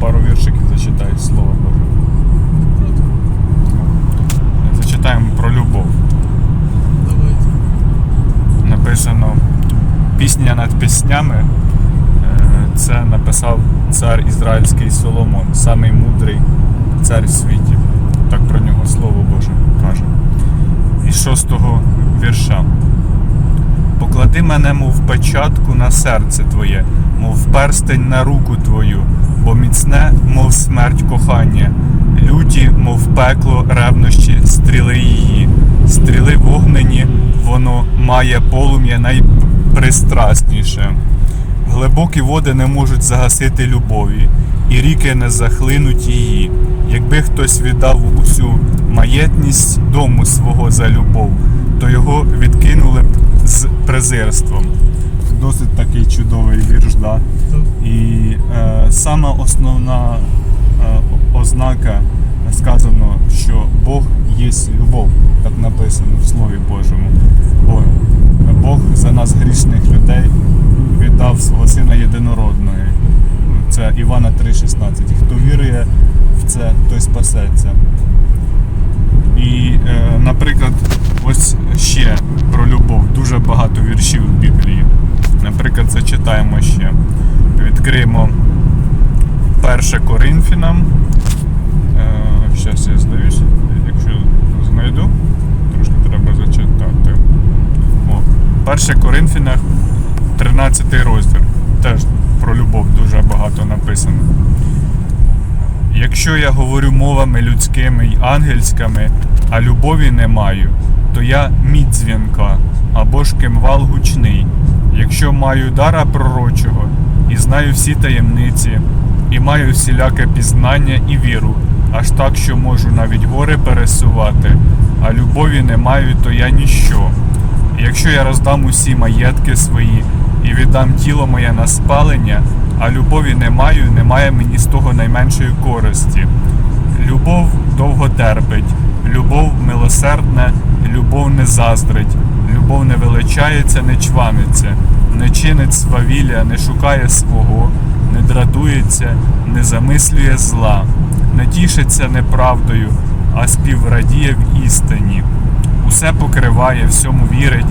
пару віршиків зачитаю слово Боже. Зачитаємо про любов. Давайте. Написано пісня над піснями. Е, Це написав цар ізраїльський Соломон, самий мудрий цар в світі. Так про нього слово Боже каже. Із шостого вірша. Поклади мене, мов печатку на серце твоє, мов перстень на руку твою, бо міцне, мов смерть кохання, люті, мов пекло ревнощі, стріли її, стріли вогнені, воно має полум'я найпристрасніше. Глибокі води не можуть загасити любові, і ріки не захлинуть її. Якби хтось віддав усю маєтність дому свого за любов, то його відкинули б з презирством. Досить такий чудовий вірш, да? І е, сама основна е, ознака сказано, що Бог є любов, так написано в Слові Божому. Бо Бог за нас грішних людей віддав свого сина єдинородного. Це Івана 3,16. Хто вірує в це, той спасеться. І, е, наприклад, ось ще про любов. Дуже багато віршів в Біблії. Наприклад, зачитаємо ще. Відкриємо 1 Коринфянам. Зараз я здаюсь, якщо знайду. Трошки треба зачитати. О, 1 Коринфянах 13 розділ. Теж про любов дуже багато написано. Якщо я говорю мовами людськими й ангельськими, а любові не маю, то я мідь дзвінка або ж кимвал гучний. Якщо маю дара пророчого і знаю всі таємниці, і маю всіляке пізнання і віру, аж так, що можу навіть гори пересувати, а любові не маю, то я ніщо. Якщо я роздам усі маєтки свої і віддам тіло моє на спалення, а любові не маю, немає мені з того найменшої користі. Любов довго терпить, любов милосердна, любов не заздрить, любов не величається, не чваниться, не чинить свавілля, не шукає свого, не дратується, не замислює зла, не тішиться неправдою, а співрадіє в істині. Усе покриває, всьому вірить,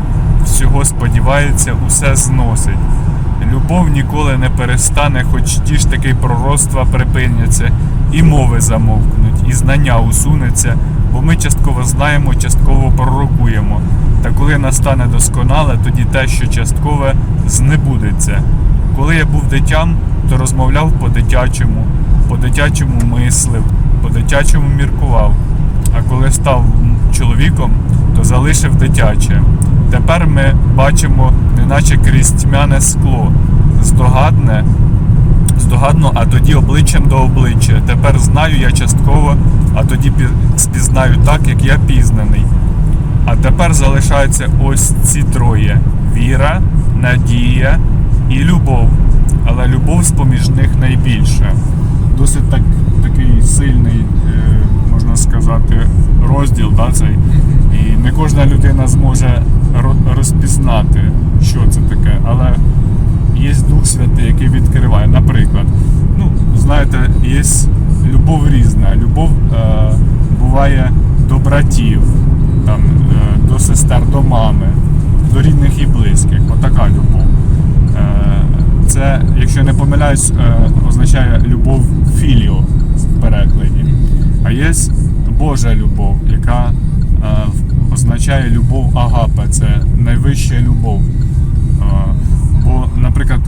всього сподівається, усе зносить. Любов ніколи не перестане, хоч ті ж таки пророцтва припиняться, і мови замовкнуть, і знання усунеться, бо ми частково знаємо, частково пророкуємо. Та коли настане досконале, тоді те, що часткове, знебудеться. Коли я був дитям, то розмовляв по-дитячому, по-дитячому мислив, по-дитячому міркував. А коли став чоловіком, то залишив дитяче. Тепер ми бачимо, неначе крізь тьмяне скло, здогадне, здогадно, а тоді обличчям до обличчя. Тепер знаю я частково, а тоді спізнаю так, як я пізнаний. А тепер залишаються ось ці троє: віра, надія і любов. Але любов з-поміж них найбільша. Досить так, такий сильний, е, можна сказати, розділ да, цей. І не кожна людина зможе розпізнати, що це таке. Але є Дух Святий, який відкриває. Наприклад, ну, знаєте, є любов різна. Любов е, буває до братів, там, до сестер, до мами, до рідних і близьких. Отака любов. Е, це, якщо я не помиляюсь, е, означає любов філіо в перекладі. А є Божа любов, яка е, означає любов агапа, це найвища любов. Бо, наприклад,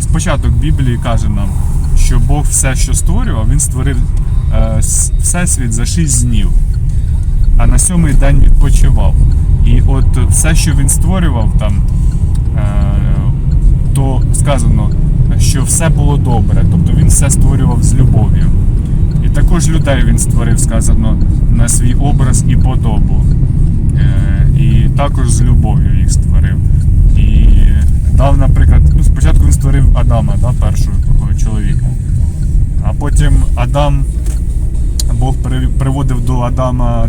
спочаток Біблії каже нам, що Бог все, що створював, він створив всесвіт за 6 днів, а на сьомий день відпочивав. І от все, що він створював там, е, то сказано, що все було добре, тобто він все створював з любов'ю. І також людей він створив, сказано, на свій образ і подобу. Е, І також з любов'ю їх створив. І дав, наприклад, ну, спочатку він створив Адама, да, першого чоловіка. А потім Адам, Бог приводив до Адама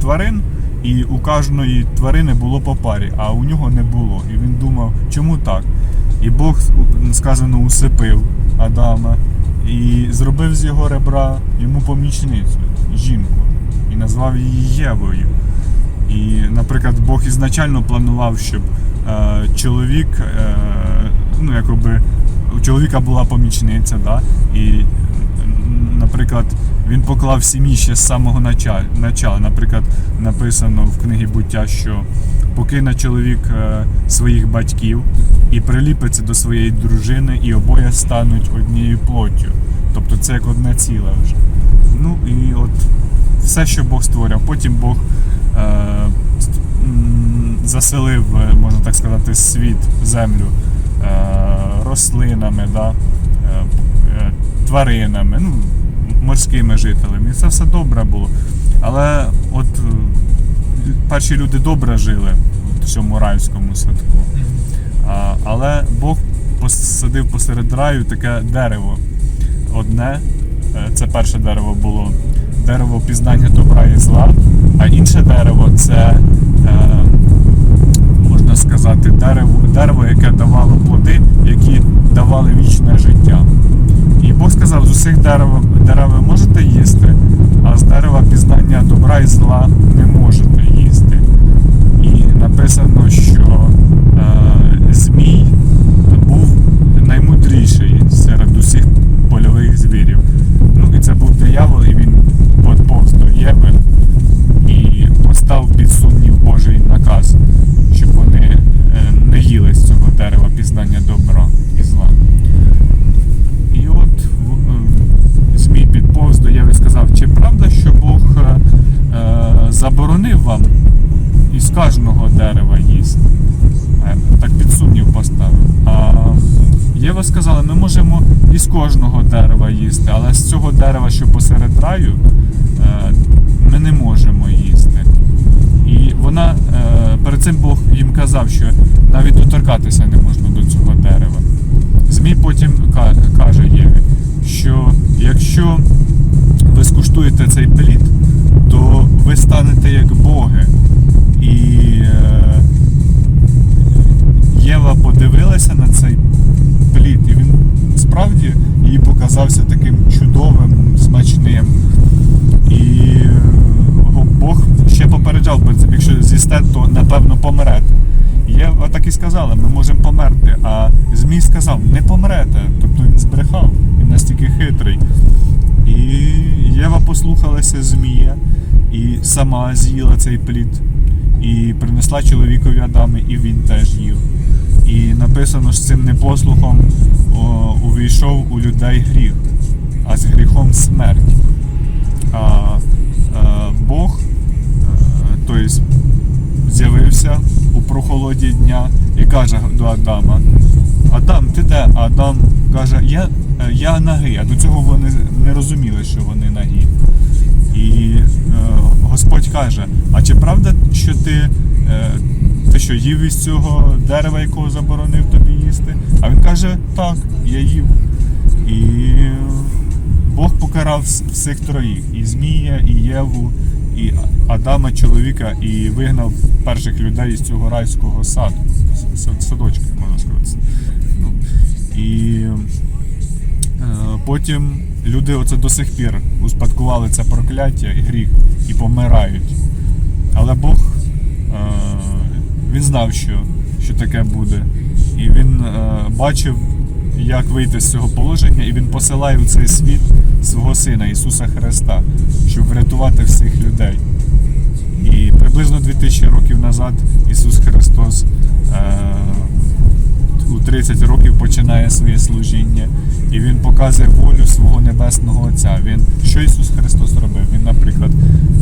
тварин, і у кожної тварини було по парі, а у нього не було. І він думав, чому так? І Бог сказано усипив Адама і зробив з його ребра йому помічницю, жінку, і назвав її Євою. І, наприклад, Бог ізначально планував, щоб е, чоловік, е, ну, якби, у чоловіка була помічниця, да? і, наприклад, він поклав сім'ї ще з самого начала. Наприклад, написано в книгі буття, що покине чоловік е, своїх батьків і приліпиться до своєї дружини, і обоє стануть однією плоттю. Тобто це як одне ціле вже. Ну і от все, що Бог створив. Потім Бог е, заселив, е, можна так сказати, світ, землю е, рослинами, да, е, е, тваринами, ну, морськими жителями. І це все добре було. Але от е, перші люди добре жили в цьому райському садку. А, але Бог посадив посеред раю таке дерево. Одне, е, це перше дерево було дерево пізнання добра і зла, а інше дерево це, е, можна сказати, дерево, дерево, яке давало плоди, які давали вічне життя. І Бог сказав, з усіх дерев, дерев ви можете їсти, а з дерева пізнання добра і зла не можете їсти. І написано, що е, Змій був наймудріший серед усіх польових звірів. Ну і це був диявол, і він подповз до Єви і постав під сумнів Божий наказ, щоб вони е, не їли з цього дерева пізнання добра і зла. І от в- е, Змій підповз до Єви і сказав, чи правда, що Бог е, е, заборонив вам із кожного дерева їсти? Е, Так під сумнів поставив. А Єва сказала, ми можемо із кожного дерева їсти, але з цього дерева, що посеред раю, е, ми не можемо їсти. І вона е, перед цим Бог їм казав, що навіть доторкатися не можна до цього дерева. Змій потім каже Єві, що якщо ви скуштуєте цей плід, то ви станете як боги. І е, Єва подивилася на цей плід, і він справді їй показався таким чудовим, смачним. І е, Бог ще попереджав перед цим, якщо з'їсте, то напевно помрете. Єва так і сказала, ми можемо померти. А Змій сказав, не помрете. Тобто він збрехав, він настільки хитрий. І Єва послухалася Змія і сама з'їла цей плід. І принесла чоловікові Адами, і він теж їв. Написано, що цим непослухом о, увійшов у людей гріх, а з гріхом смерть. А, е, Бог, тобто, з'явився у прохолоді дня і каже до Адама: Адам, ти де? А Адам каже, я, е, я нагий. А до цього вони не розуміли, що вони нагі. І е, Господь каже: А чи правда, що ти, ти що їв із цього дерева, якого заборонив тобі їсти? А він каже, так, я їв. І Бог покарав всіх троїх: і Змія, і Єву, і Адама, чоловіка, і вигнав перших людей з цього райського саду, садочка, можна сказати. Ну, і Е, Потім люди оце до сих пір успадкували це прокляття і гріх і помирають. Але Бог е, він знав, що, що таке буде. І він е, бачив, як вийти з цього положення, і він посилає у цей світ свого Сина Ісуса Христа, щоб врятувати всіх людей. І приблизно 2000 років назад Ісус Христос е, у 30 років починає своє служіння, і він показує волю свого небесного Отця. Він що Ісус Христос робив? Він, наприклад,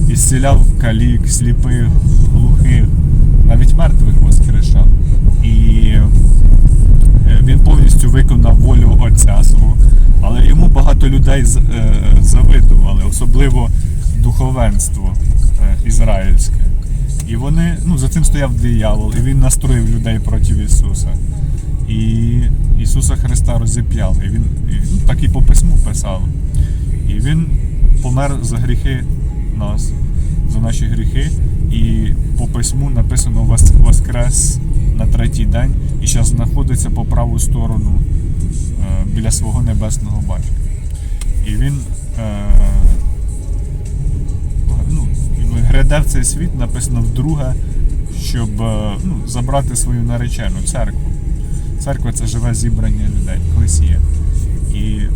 ісціляв калік, сліпих, глухих, навіть мертвих воскрешав. І е, він повністю виконав волю Отця свого. Але йому багато людей е, завидували, особливо духовенство е, ізраїльське. І вони, ну, за цим стояв диявол, і він настроїв людей проти Ісуса. І Ісуса Христа розіп'яли. І він і, так і по письму писав. І Він помер за гріхи нас, за наші гріхи. І по письму написано Воскрес на третій день і зараз знаходиться по праву сторону е, біля свого небесного батька. І він е, ну, гряде в цей світ, написано вдруге, щоб е, ну, забрати свою наречену церкву. Церква це живе зібрання людей, еклесія. І е,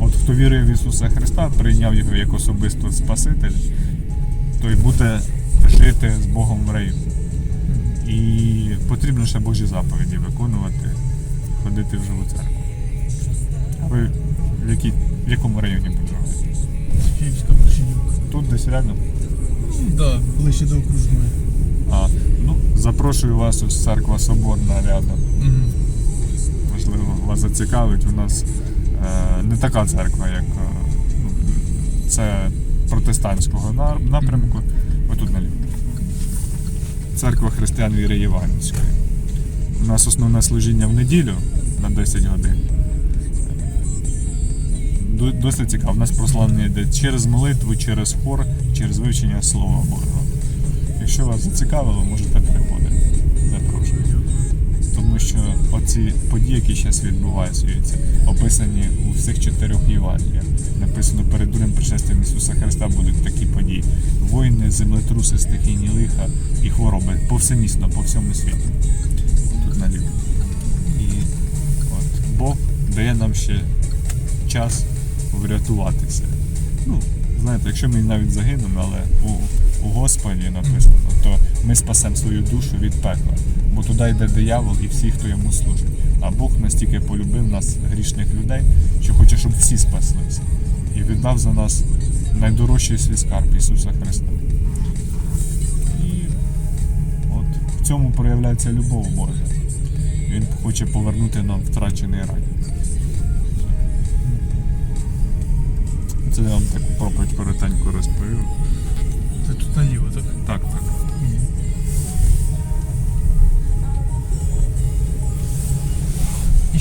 от хто вірує в Ісуса Христа, прийняв його як особисто Спаситель, той буде жити з Богом в раю. І потрібно ще Божі заповіді виконувати, ходити в живу церкву. А ви в, якій, в якому районі проживаєте? Київська. Тут десь рядом? Ну, да, ближче до окружної. А, ну, запрошую вас ось церква Соборна рядом. Угу. Вас зацікавить. У нас е, не така церква, як е, ну, це протестантського на- напрямку. Отут наліво. Церква християн віри Євангельської. У нас основне служіння в неділю на 10 годин. Досить цікаво. У нас прославлення йде через молитву, через хор, через вивчення Слова Божого. Якщо вас зацікавило, можете. Тому що оці події, які зараз відбуваються, описані у всіх чотирьох Євангеліях. Написано перед другим пришестям Ісуса Христа будуть такі події: війни, землетруси, стихійні лиха і хвороби повсемісно по всьому світі. Тут наліво. І от Бог дає нам ще час врятуватися. Ну, знаєте, якщо ми навіть загинемо, але у, у Господі написано, то ми спасемо свою душу від пекла. Бо туди йде диявол і всі, хто йому служить. А Бог настільки полюбив нас, грішних людей, що хоче, щоб всі спаслися. І віддав за нас найдорожчий свій скарб Ісуса Христа. І от в цьому проявляється любов Божа. Він хоче повернути нам втрачений рай. Це я вам таку проповідь коротенько розповів. Це тут наліво, так.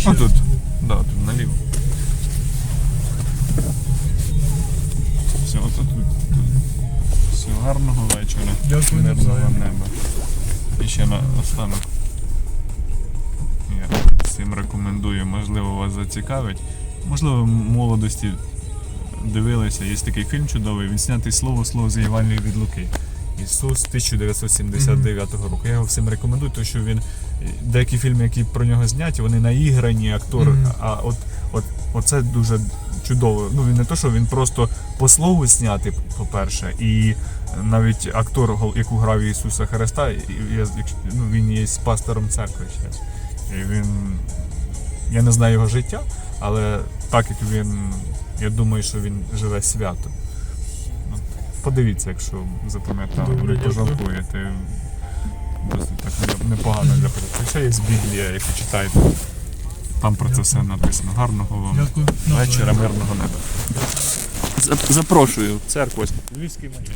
Ще А тут? Да, тут наліво. Все, от тут. тут. Все, гарного вечора. Дякую, Мирного навзаєм. неба. І ще на останок. Я всім рекомендую, можливо, вас зацікавить. Можливо, в молодості дивилися, є такий фільм чудовий, він знятий слово слово з Євангелії від Луки. Ісус 1979 року. Я його всім рекомендую, тому що він деякі фільми, які про нього зняті, вони наіграні, актор. А от, от оце дуже чудово. Ну він не то, що він просто по слову знятий, по-перше, і навіть актор, яку грав Ісуса Христа, ну, він є пастором церкви зараз. І він. Я не знаю його життя, але так як він. Я думаю, що він живе свято. Подивіться, якщо запам'ятали, Добре, не пожалкуєте. Досить так непогано для початку. Ще є Біблія, яку читаєте. Там про це все написано. Гарного вам Дякую. вечора, мирного неба. Запрошую в церкву. Львівський монет.